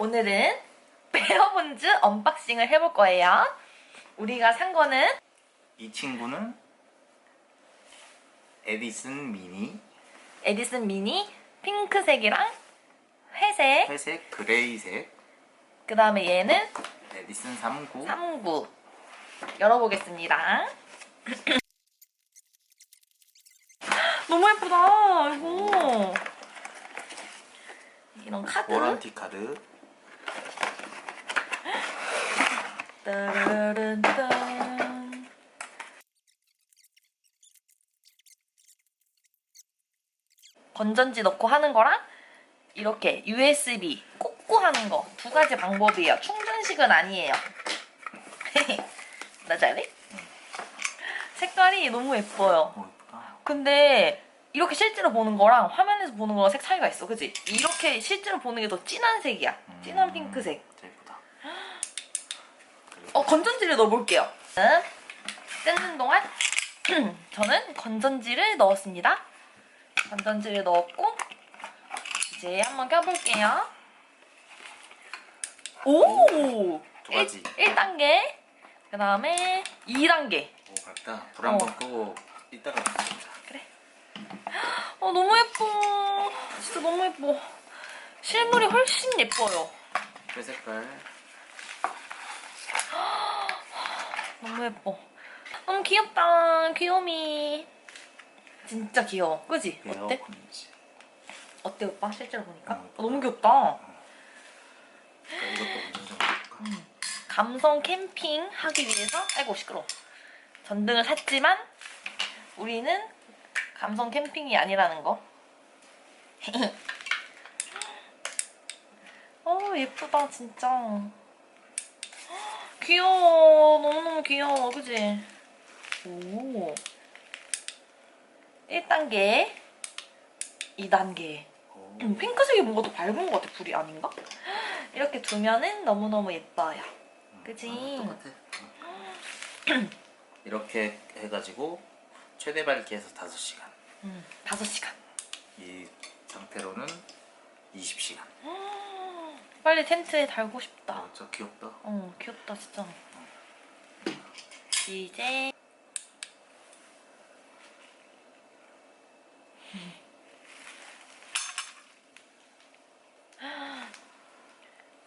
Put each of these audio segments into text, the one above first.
오늘은 베어본즈 언박싱을 해볼 거예요. 우리가 산 거는 이 친구는 에디슨 미니 에디슨 미니 핑크색이랑 회색, 회색 그레이색 그 다음에 얘는 에디슨 39 3구. 열어보겠습니다. 너무 예쁘다, 이거. 이런 카드. 워런티 카드 건전지 넣고 하는 거랑 이렇게 USB 꽂고 하는 거 두 가지 방법이에요. 충전식은 아니에요. 나 잘해? 색깔이 너무 예뻐요. 근데 이렇게 실제로 보는 거랑 화면에서 보는 거랑 색 차이가 있어, 그지? 이렇게 실제로 보는 게 더 진한 색이야. 진한 음, 핑크색. 어, 건전지를 넣어볼게요. 뜯는 동안 저는 건전지를 넣었습니다. 건전지를 넣었고 이제 한번 껴볼게요. 오! 두 가지. 1, 단계그 다음에 2단계. 오 밝다 불 한번 어. 끄고 이따가 그래. 어, 너무 예뻐. 진짜 너무 예뻐. 실물이 훨씬 예뻐요. 회 색깔 너무 예뻐. 너무 귀엽다. 귀요미. 진짜 귀여워. 그지? 어때? 어때 오빠? 실제로 보니까? 어, 어, 너무 귀엽다. 볼까 감성 캠핑 하기 위해서 아이고 시끄러. 전등을 샀지만 우리는 감성 캠핑이 아니라는 거. 어 예쁘다 진짜. 귀여워 너무너무 귀여워 그지? 오. 1단계 2단계 오. 음, 핑크색이 뭔가 더 밝은 것 같아 불이 아닌가? 이렇게 두면은 너무너무 예뻐요 그지? 아, 똑같아 응. 이렇게 해가지고 최대 밝기에서 5시간 음, 5시간 이 상태로는 20시간 빨리 텐트에 달고 싶다. 어, 진짜 귀엽다. 어 귀엽다 진짜. 이제.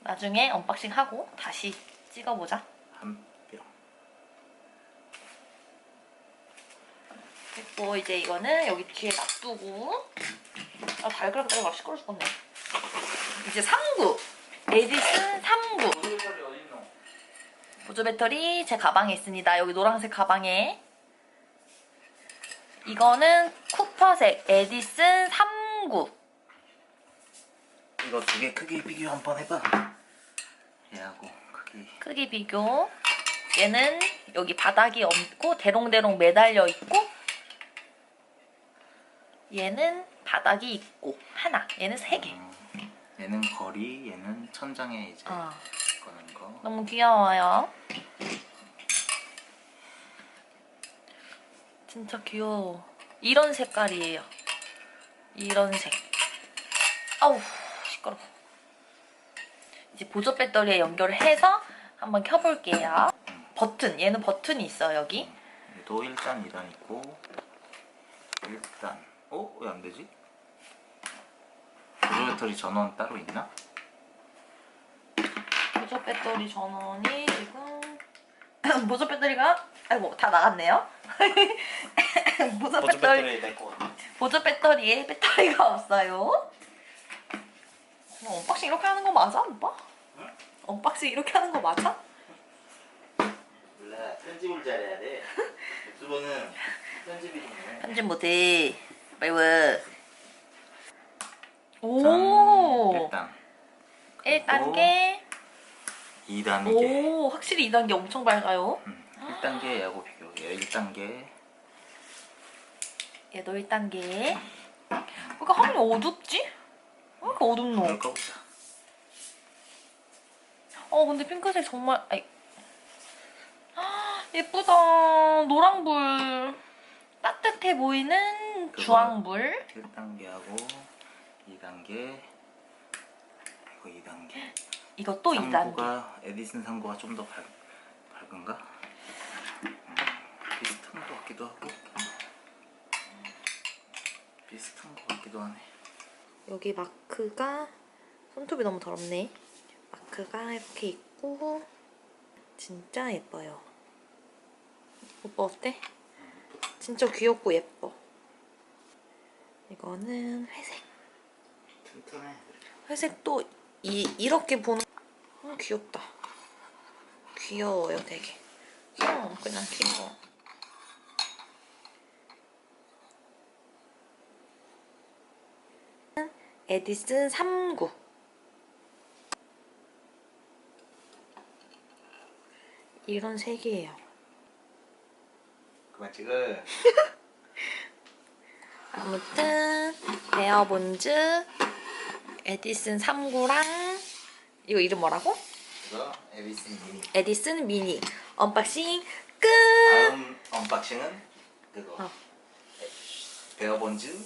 나중에 언박싱 하고 다시 찍어보자. 한. 그리고 이제 이거는 여기 뒤에 놔두고. 아 달그락 달그락 시끄러 죽겠네. 이제 3구 에디슨 3구 소리 어디 있노? 보조 배터리 제 가방에 있습니다. 여기 노란색 가방에. 이거는 쿠퍼색 에디슨 39. 이거 두 개 크기 비교 한번 해봐. 얘하고 크기. 크기 비교. 얘는 여기 바닥이 없고 대롱대롱 매달려 있고 얘는 바닥이 있고 하나. 얘는 세 개. 음, 얘는 거리, 얘는 천장에 이제 어, 거는 거. 너무 귀여워요. 진짜 귀여워. 이런 색깔이에요. 이런 색. 아우, 시끄러워. 이제 보조 배터리에 연결을 해서 한번 켜볼게요. 버튼, 얘는 버튼이 있어, 여기. 얘도 1단, 2단 있고 1단. 어? 왜 안 되지? 보조 배터리 전원 따로 있나? 보조 배터리 전원이 지금 보조 배터리가 아이고 다 나갔네요. 보조 배터리. 보조 배터리에 배터리가 없어요. 어, 언박싱 이렇게 하는 거 맞아, 오빠? 응? 언박싱 이렇게 하는 거 맞아? 몰라. 편집을 잘해야 돼. 유튜버는 편집이 중요해. 편집 못해. 매워. 오. 1단. 1단계. 2단계. 오, 확실히 2단계 엄청 밝아요. 음, 1단계 얘하고 비교. 얘 1단계. 얘도 1단계. 그러니까 화면이 어둡지? 왜 이렇게 어둡노? 꺼보자. 어 근데 핑크색 정말 아이. 아, 예쁘다 노랑불 따뜻해 보이는 그거. 주황불 1단계하고 2단계. 이거 2단계. 이것도 2단계. 상구가 에디슨 상구가 좀 더 밝은가? 음, 비슷한 것 같기도 하고 비슷한 것 같기도 하네. 여기 마크가 손톱이 너무 더럽네. 마크가 이렇게 있고 진짜 예뻐요. 오빠 어때? 진짜 귀엽고 예뻐. 이거는 회색. 튼튼해. 회색도 이 이렇게 보는 어, 귀엽다. 귀여워요, 되게. 귀여워, 그냥 귀여워. 에디슨 39. 이런 색이에요. 그만 찍어. 아무튼 베어본즈 에디슨 39랑 이거 이름 뭐라고? 이거 에디슨 미니. 에디슨 미니 언박싱 끝. 다음 언박싱은 그거. 어. 베어본즈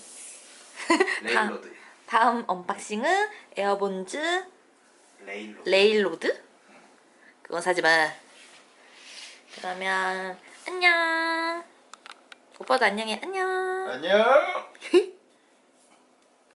레일로드. 다음 언박싱은 에어본즈 레일로드. 레일로드. 그건 사지 마. 그러면 안녕. 오빠도 안녕해. 안녕. 안녕.